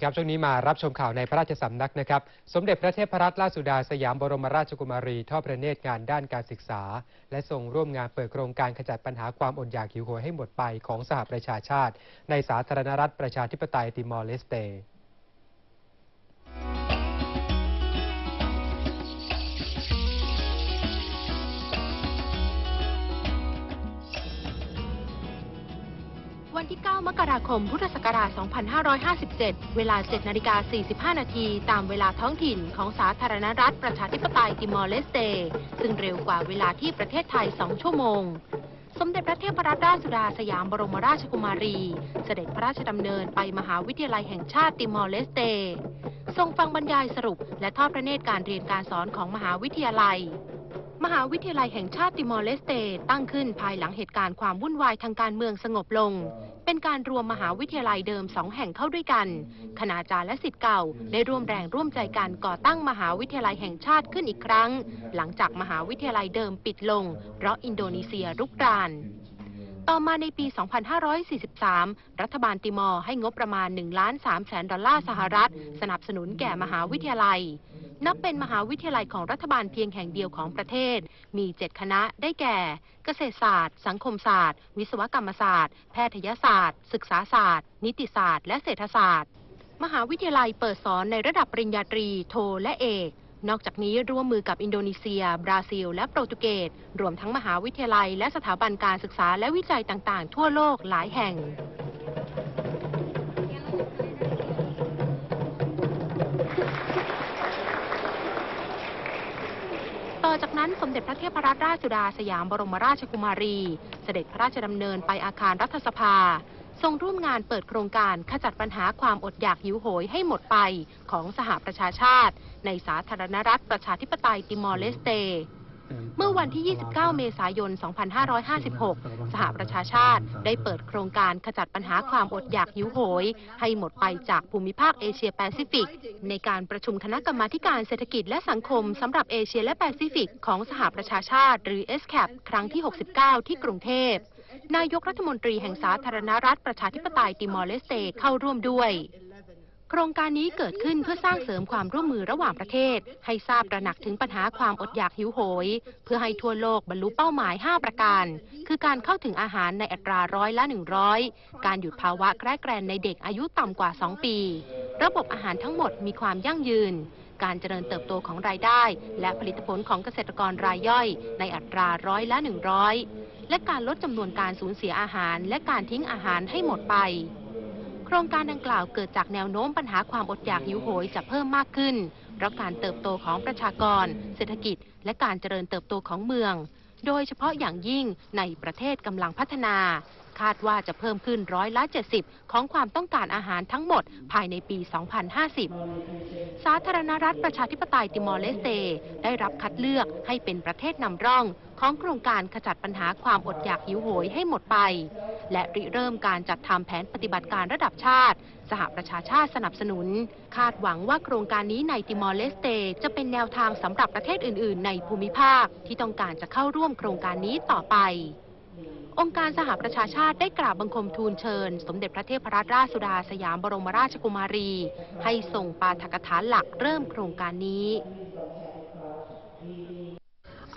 ดีครับ ช่วงนี้มารับชมข่าวในพระราชสำนักนะครับ สมเด็จพระเทพรัตนราชสุดาสยามบรมราชกุมารีทอดพระเนตรงานด้านการศึกษา และทรงร่วมงานเปิดโครงการขจัดปัญหาความอดอยากหิวโหยให้หมดไปของสหประชาชาติ ในสาธารณรัฐประชาธิปไตยติมอร์เลสเต วันที่ 9 มกราคม พุทธศักราช 2557 เวลา 7 นาฬิกา 45 นาที ตามเวลาท้องถิ่นของสาธารณรัฐประชาธิปไตยติมอร์เลสเต ซึ่งเร็วกว่าเวลาที่ประเทศไทย 2 ชั่วโมง สมเด็จพระเทพรัตนราชสุดาสยามบรมราชกุมารี เสด็จพระราชดำเนินไปมหาวิทยาลัยแห่งชาติติมอร์เลสเต ทรงฟังบรรยายสรุป และทอดพระเนตรการเรียนการสอนของมหาวิทยาลัย มหาวิทยาลัยแห่งชาติติมอร์เลสเตตั้งขึ้นภายหลังเหตุการณ์ความวุ่นวายทางการเมืองสงบลง เป็นการรวมมหาวิทยาลัยเดิมสองแห่งเข้าด้วยกัน คณาจารย์และสิทธิ์เก่าได้ร่วมแรงร่วมใจกันก่อตั้งมหาวิทยาลัยแห่งชาติขึ้นอีกครั้ง หลังจากมหาวิทยาลัยเดิมปิดลง เพราะอินโดนีเซียรุกราน ต่อมาในปี 2543 รัฐบาลติมอร์ให้งบประมาณ1ล้าน3แสนดอลลาร์สหรัฐ สนับสนุนแก่มหาวิทยาลัย นับเป็นมหาวิทยาลัยของรัฐบาลเพียงแห่งเดียวของประเทศ มี7คณะได้แก่ เกษตรศาสตร์ สังคมศาสตร์ วิศวกรรมศาสตร์ แพทยศาสตร์ ศึกษาศาสตร์ นิติศาสตร์ และเศรษฐศาสตร์ มหาวิทยาลัยเปิดสอนในระดับปริญญาตรี โท และเอก นอกจากนี้ร่วมมือกับอินโดนีเซีย บราซิล และโปรตุเกส รวมทั้งมหาวิทยาลัย และสถาบันการศึกษาและวิจัยต่าง ๆ ทั่วโลกหลายแห่ง ต่อจากนั้นสมเด็จพระเทพรัตนราชสุดาสยามบรมราชกุมารี เสด็จพระราชดำเนินไปอาคารรัฐสภา ทรงร่วมงานเปิดโครงการขจัดปัญหาความอดอยากหิวโหยให้หมดไปของสหประชาชาติ ในสาธารณรัฐประชาธิปไตยติมอร์เลสเต เมื่อวันที่ 29 เมษายน 2556 สหประชาชาติได้เปิดโครงการขจัดปัญหาความอดอยากหิวโหย ให้หมดไปจากภูมิภาคเอเชียแปซิฟิก ในการประชุมคณะกรรมาธิการเศรษฐกิจและสังคมสำหรับเอเชียและแปซิฟิก ของสหประชาชาติ หรือ SCAP ครั้งที่ 69 ที่กรุงเทพนายกรัฐมนตรีแห่งสาธารณรัฐประชาธิปไตยติมอร์เลสเตเข้าร่วมด้วย โครงการนี้เกิดขึ้นเพื่อสร้างเสริมความร่วมมือระหว่างประเทศ ให้ทราบระหนักถึงปัญหาความอดอยากหิวโหย เพื่อให้ทั่วโลกบรรลุเป้าหมาย 5 ประการ คือการเข้าถึงอาหารในอัตราร้อยละ 100 การหยุดภาวะแกล้แกรนในเด็กอายุต่ำกว่า 2 ปี ระบบอาหารทั้งหมดมีความยั่งยืน การเจริญเติบโตของรายได้ และผลิตผลของเกษตรกรรายย่อย ในอัตราร้อยละ 100 และการลดจำนวนการสูญเสียอาหาร และการทิ้งอาหารให้หมดไป ครงการดังกล่าวเกิดจากแนวโน้มปัญหาความอดอยากหิวโหยจะเพิ่มมากขึ้น เพราะการเติบโตของประชากร เศรษฐกิจ และการเจริญเติบโตของเมือง โดยเฉพาะอย่างยิ่งในประเทศกำลังพัฒนา คาดว่าจะเพิ่มขึ้นร้อยละ 70 ของความต้องการอาหารทั้งหมดภายในปี 2050 สาธารณรัฐประชาธิปไตยติมอร์เลสเต ได้รับคัดเลือกให้เป็นประเทศนำร่องของโครงการขจัดปัญหาความอดอยากหิวโหยให้หมดไป และริเริ่มการจัดทำแผนปฏิบัติการระดับชาติ สหประชาชาติสนับสนุน คาดหวังว่าโครงการนี้ในติมอร์เลสเต จะเป็นแนวทางสำหรับประเทศอื่น ๆ ในภูมิภาคที่ต้องการจะเข้าร่วมโครงการนี้ต่อไป องค์การสหประชาชาติได้กราบบังคมทูลเชิญ สมเด็จพระเทพรัตนราชสุดาสยามบรมราชกุมารี ให้ส่งปาฐกถาหลักเริ่มโครงการนี้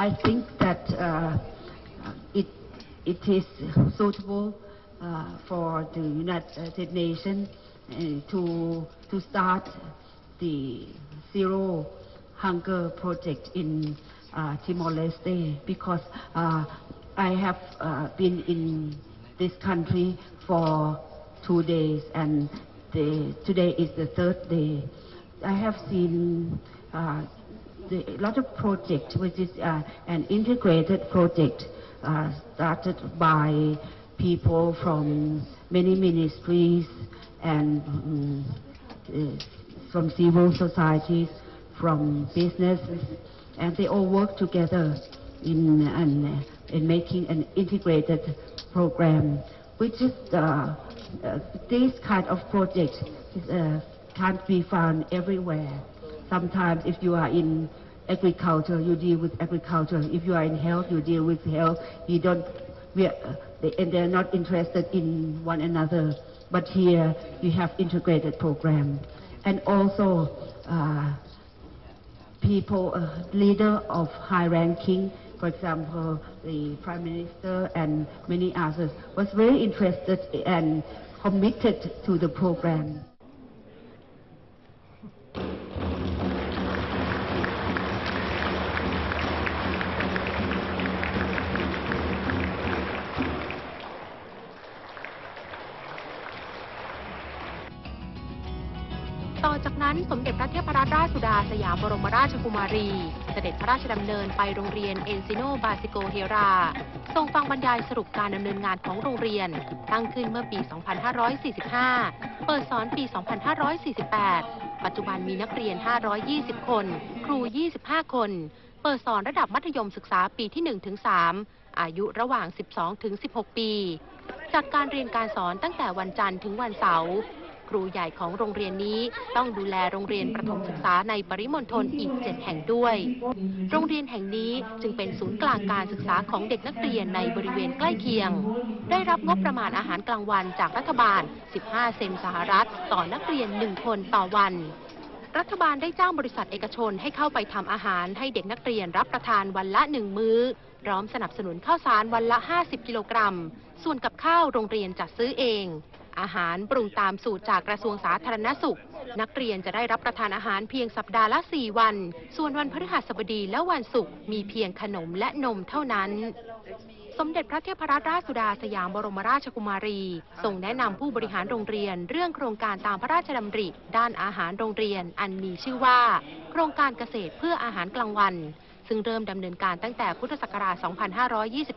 I think that uh, it it is suitable uh, for the United Nations uh, to to start the zero hunger project in uh, Timor-Leste because uh, I have uh, been in this country for two days and the, today is the third day. I have seen uh, the, a lot of projects, which is uh, an integrated project uh, started by people from many ministries and uh, from civil societies, from businesses, and they all work together in, an, in making an integrated program, which is uh, uh, this kind of project uh, can't be found everywhere. Sometimes if you are in agriculture, you deal with agriculture. If you are in health, you deal with health. You don't, we are, they, and they're not interested in one another. but here you have integrated program. And also, uh, people, uh, leader of high ranking, for example, the Prime Minister and many others, was very interested and committed to the program. นั้นสมเด็จพระเทพรัตนราชสุดาสยามบรมราชกุมารี เสด็จพระราชดำเนินไปโรงเรียนเอนซิโนบาซิโกเฮรา ทรงฟังบรรยายสรุปการดำเนินงานของโรงเรียน ตั้งขึ้นเมื่อปี 2545 เปิดสอนปี 2548 ปัจจุบันมีนักเรียน 520 คน ครู 25 คน เปิดสอนระดับมัธยมศึกษาปีที่1-3อายุระหว่าง 12-16 ปี จัดการเรียนการสอนตั้งแต่วันจันทร์ถึงวันเสาร์ รูใหญ่ของโรงเรียนนี้ ต้องดูแลโรงเรียนประถมศึกษาในปริมณฑลอีก7แห่งด้วย โรงเรียนแห่งนี้จึงเป็นศูนย์กลางการศึกษาของเด็กนักเรียนในบริเวณใกล้เคียง ได้รับงบประมาณอาหารกลางวันจากรัฐบาล 15 เซนสหรัฐ ต่อนักเรียน 1 คนต่อวันรัฐบาลได้จ้างบริษัทเอกชนให้เข้าไปทำอาหารให้เด็กนักเรียนรับประทานวันละหนึ่งมื้อ พร้อมสนับสนุนข้าวสารวันละ 50 กิโลกรัม ส่วนกับข้าวโรงเรียนจัดซื้อเอง อาหารปรุงตามสูตรจากกระทรวงสาธารณสุข นักเรียนจะได้รับประทานอาหารเพียงสัปดาห์ละ 4 วัน ส่วนวันพฤหัสบดีและวันศุกร์มีเพียงขนมและนมเท่านั้น สมเด็จพระเทพรัตนราชสุดาสยามบรมราชกุมารีทรงแนะนำผู้บริหารโรงเรียนเรื่องโครงการตามพระราชดำริ ด้านอาหารโรงเรียนอันมีชื่อว่า โครงการเกษตรเพื่ออาหารกลางวันซึ่งเริ่มดำเนินการตั้งแต่พุทธศักราช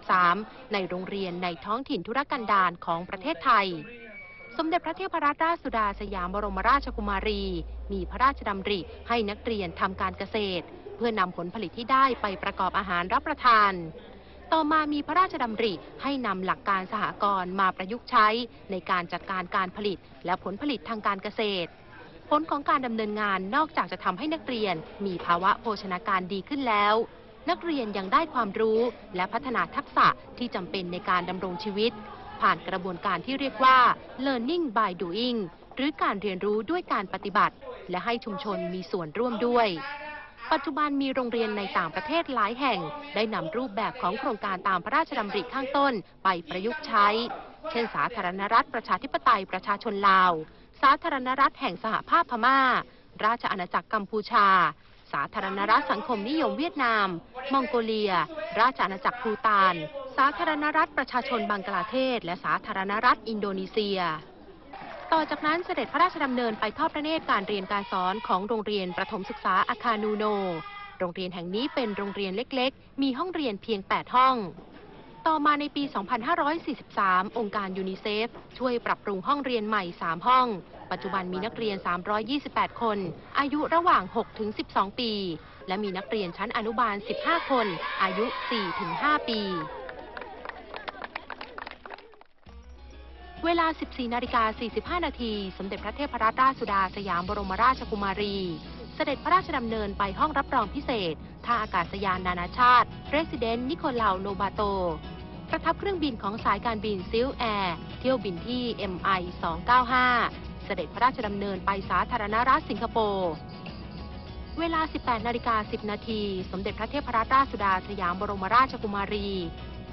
2523 ในโรงเรียนในท้องถิ่นธุรกันดารของประเทศไทย สมเด็จพระเทพรัตนราชสุดาสยามบรมราชกุมารี มีพระราชดำริให้นักเรียนทำการเกษตร เพื่อนำผลผลิตที่ได้ไปประกอบอาหารรับประทาน ต่อมามีพระราชดำริให้นำหลักการสหกรณ์มาประยุกต์ใช้ในการจัดการการผลิตและผลผลิตทางการเกษตร ผลของการดำเนินงานนอกจากจะทำให้นักเรียนมีภาวะโภชนาการดีขึ้นแล้วนักเรียนยังได้ความรู้และพัฒนาทักษะที่จำเป็นในการดำรงชีวิต ผ่านกระบวนการที่เรียกว่า learning by doing หรือการเรียนรู้ด้วยการปฏิบัติ และให้ชุมชนมีส่วนร่วมด้วย ปัจจุบันมีโรงเรียนในต่างประเทศหลายแห่ง ได้นำรูปแบบของโครงการตามพระราชดำริข้างต้นไปประยุกต์ใช้ เช่น สาธารณรัฐประชาธิปไตยประชาชนลาว สาธารณรัฐแห่งสหภาพพม่า ราชอาณาจักรกัมพูชา สาธารณรัฐสังคมนิยมเวียดนาม มองโกเลีย ราชอาณาจักรภูตาน สาธารณรัฐประชาชนบังกลาเทศ และสาธารณรัฐอินโดนีเซีย ต่อจากนั้นเสด็จพระราชดำเนินไปทอดพระเนตรการเรียนการสอนของโรงเรียนประถมศึกษาอาคานูโน โรงเรียนแห่งนี้เป็นโรงเรียนเล็กๆ มีห้องเรียนเพียง 8 ห้อง ต่อมาในปี 2543 องค์การยูนิเซฟ ช่วยปรับปรุงห้องเรียนใหม่ 3 ห้อง ปัจจุบันมีนักเรียน 328 คน อายุระหว่าง 6-12 ปี และมีนักเรียนชั้นอนุบาล 15 คน อายุ 4-5 ปี เวลา 14นาฬิกา45 นาที สมเด็จพระเทพรัตนราชสุดาสยามบรมราชกุมารี เสด็จพระราชดำเนินไปห้องรับรองพิเศษ ท่าอากาศยานนานาชาติ President นิโคลาวโนบาโต ประทับเครื่องบินของสายการบินซิลแอร์ เที่ยวบินที่ MI 295 เสด็จพระราชดำเนินไปสาธารณรัฐสิงคโปร์เวลา 18 นาฬิกา 10 นาที สมเด็จพระเทพรัตนราชสุดาสยามบรมราชกุมารี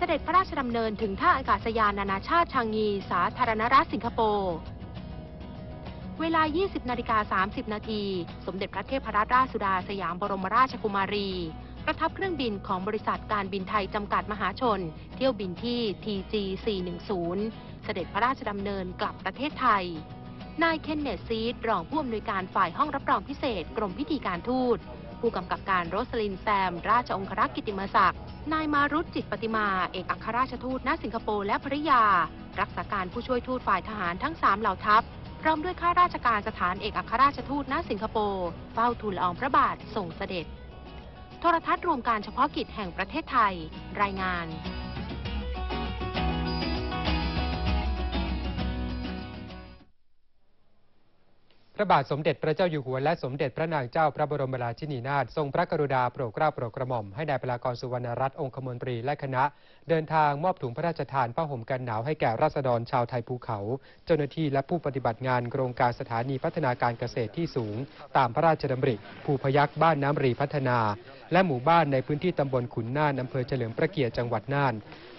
สด็จพระราชดำเนินถึงท่าอากาศยานนานาชาติชางงี สาธารณรัฐสิงคโปร์ เวลา 20 นาฬิกา 30 นาที สมเด็จพระเทพรัตนราชสุดาสยามบรมราชกุมารี ประทับเครื่องบินของบริษัทการบินไทยจำกัดมหาชน เที่ยวบินที่ TG 410 เสด็จพระราชดำเนินกลับประเทศไทย นายเคนเนตซีดรองผู้อำนวยการฝ่ายห้องรับรองพิเศษกรมพิธีการทูต ผู้กำกับการโรสลินแซม ราชองครักษ์กิติมศักดิ์ นายมารุตจิตปฏิมา เอกอัครราชทูตณสิงคโปร์และภริยา รักษาการผู้ช่วยทูตฝ่ายทหารทั้ง 3 เหล่าทัพ พร้อมด้วยข้าราชการสถานเอกอัครราชทูตณสิงคโปร์ เฝ้าทูลอองพระบาทส่งเสด็จ โทรทัศน์รวมการเฉพาะกิจแห่งประเทศไทย รายงาน พระบาทสมเด็จพระเจ้าอยู่หัวและสมเด็จพระนางเจ้าพระบรมราชินีนาถทรงพระกรุณาโปรดเกล้าโปรดกระหม่อมให้นายพลากรสุวรรณรัตน์องคมนตรีและคณะ เดินทางมอบถุงพระราชทานผ้าห่มกันหนาวให้แก่ราษฎรชาวไทยภูเขา เจ้าหน้าที่และผู้ปฏิบัติงานโครงการสถานีพัฒนาการเกษตรที่สูง ตามพระราชดำริภูพยักบ้านน้ำรีพัฒนา และหมู่บ้านในพื้นที่ตำบลขุนน่านอำเภอเฉลิมพระเกียรติจังหวัดน่าน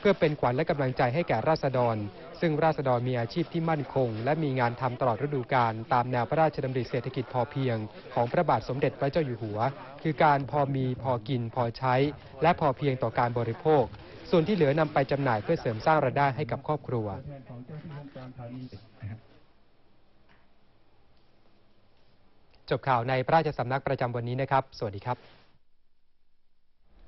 พื่อเป็นขวัญและกำลังใจให้แก่ราษฎร ซึ่งราษฎรมีอาชีพที่มั่นคง และมีงานทำตลอดฤดูกาลตามแนวพระราชดำริเศรษฐกิจพอเพียง ของพระบาทสมเด็จพระเจ้าอยู่หัว คือการพอมีพอกินพอใช้ และพอเพียงต่อการบริโภค ส่วนที่เหลือนำไปจำหน่ายเพื่อเสริมสร้างรายได้ให้กับครอบครัวจบข่าวในพระราชสำนักประจำวันนี้นะครับ สวัสดีครับ